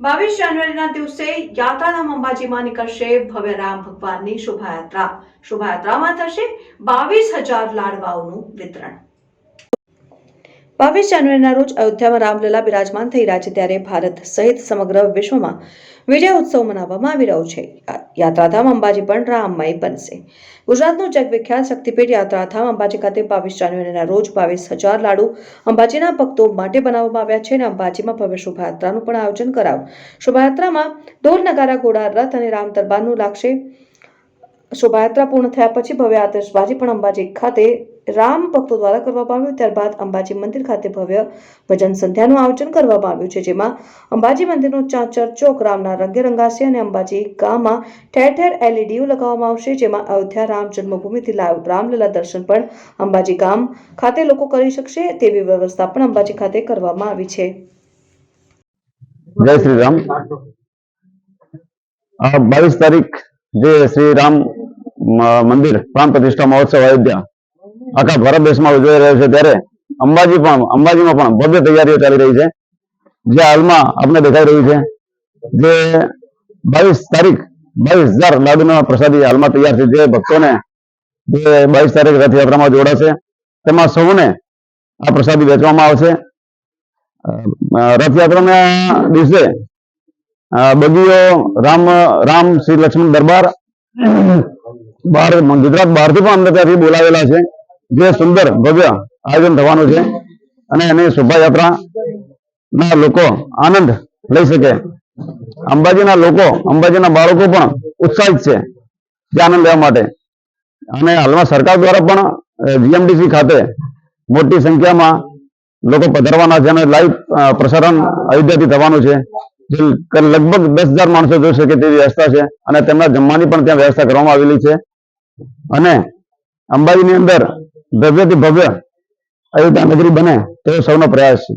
બાવીસ જાન્યુઆરીના દિવસે યાત્રાધામ અંબાજીમાં નીકળશે ભવ્ય રામ ભગવાનની શોભાયાત્રા. શોભાયાત્રામાં થશે બાવીસ હજાર લાડવાઓનું વિતરણ. બાવીસ જાન્યુઆરીના રોજ અયોધ્યામાં રામલલા બિરાજમાન થઈ રહ્યા છે ત્યારે ભારત સહિત સમગ્ર વિશ્વમાં વિજય ઉત્સવ મનાવવામાં આવી રહ્યો છે. યાત્રાધામ અંબાજી પણ રામમય બનશે. ગુજરાતનું જગવિખ્યાત શક્તિપીઠ યાત્રાધામ અંબાજી ખાતે બાવીસ જાન્યુઆરીના રોજ બાવીસ હજાર લાડુ અંબાજીના ભક્તો માટે બનાવવામાં આવ્યા છે અને અંબાજીમાં ભવ્ય શોભાયાત્રાનું પણ આયોજન કરાયું. શોભાયાત્રામાં ઢોલ, નગારા, ઘોડા, રથ અને રામ દરબારનું લાગશે. શોભાયાત્રા પૂર્ણ થયા પછી ભવ્ય આતશબાજી પણ અંબાજી ખાતે રામ ભક્તો દ્વારા કરવામાં આવ્યું. ત્યારબાદ અંબાજી મંદિર ખાતે ભવ્ય ભજન સંધ્યાનું આયોજન કરવામાં આવ્યું છે, જેમાં અંબાજી મંદિરનો ચાચર ચોક, રામના રંગે રંગાશે અને અંબાજી ગામમાં ઠેર ઠેર એલઈડીઓ લગાવવામાં આવશે, જેમાં અયોધ્યા રામ જન્મભૂમિથી લાઈવ રામલીલા દર્શન પણ અંબાજી ગામ ખાતે લોકો કરી શકશે, તેવી વ્યવસ્થા પણ અંબાજી ખાતે કરવામાં આવી છે. જય શ્રી રામ. બાવીસ તારીખ જે શ્રી રામ મંદિર પ્રાણ પ્રતિષ્ઠા મહોત્સવ અયોધ્યા આખા ભારત દેશમાં ઉજવાઈ રહ્યો છે ત્યારે અંબાજી પણ, અંબાજીમાં પણ ભવ્ય તૈયારીઓ ચાલી રહી છે. જે હાલમાં આપણે દેખાઈ રહી છે જે બાવીસ તારીખ, બાવીસ હજાર લાડુના પ્રસાદી હાલમાં તૈયાર છે. જે ભક્તોને જે બાવીસ તારીખ રથયાત્રામાં જોડાશે, તેમાં સૌને આ પ્રસાદી વેચવામાં આવશે. રથયાત્રાના દિવસે બગીઓ રામ રામ શ્રી લક્ષ્મણ દરબાર બહાર ગુજરાત બહારથી પણ અમને ત્યાંથી બોલાવેલા છે. જે સુંદર ભવ્ય આયોજન થવાનું છે અને એની શોભાયાત્રા ના લોકો આનંદ લઈ શકે. અંબાજીના લોકો, અંબાજીના બાળકો પણ ઉત્સાહિત છે જે આનંદ લેવા માટે. અને હાલમાં સરકાર દ્વારા પણ જીએમડીસી ખાતે મોટી સંખ્યામાં લોકો પધારવાના છે અને લાઈવ પ્રસારણ અયોધ્યાથી થવાનું છે. લગભગ દસ હજાર માણસો જોઈ શકે તેવી વ્યવસ્થા છે અને તેમના જમવાની પણ ત્યાં વ્યવસ્થા કરવામાં આવેલી છે. અને અંબાજીની અંદર ભવ્યથી ભવ્ય અયોધ્યા નગરી બને તેવો સૌનો પ્રયાસ છે.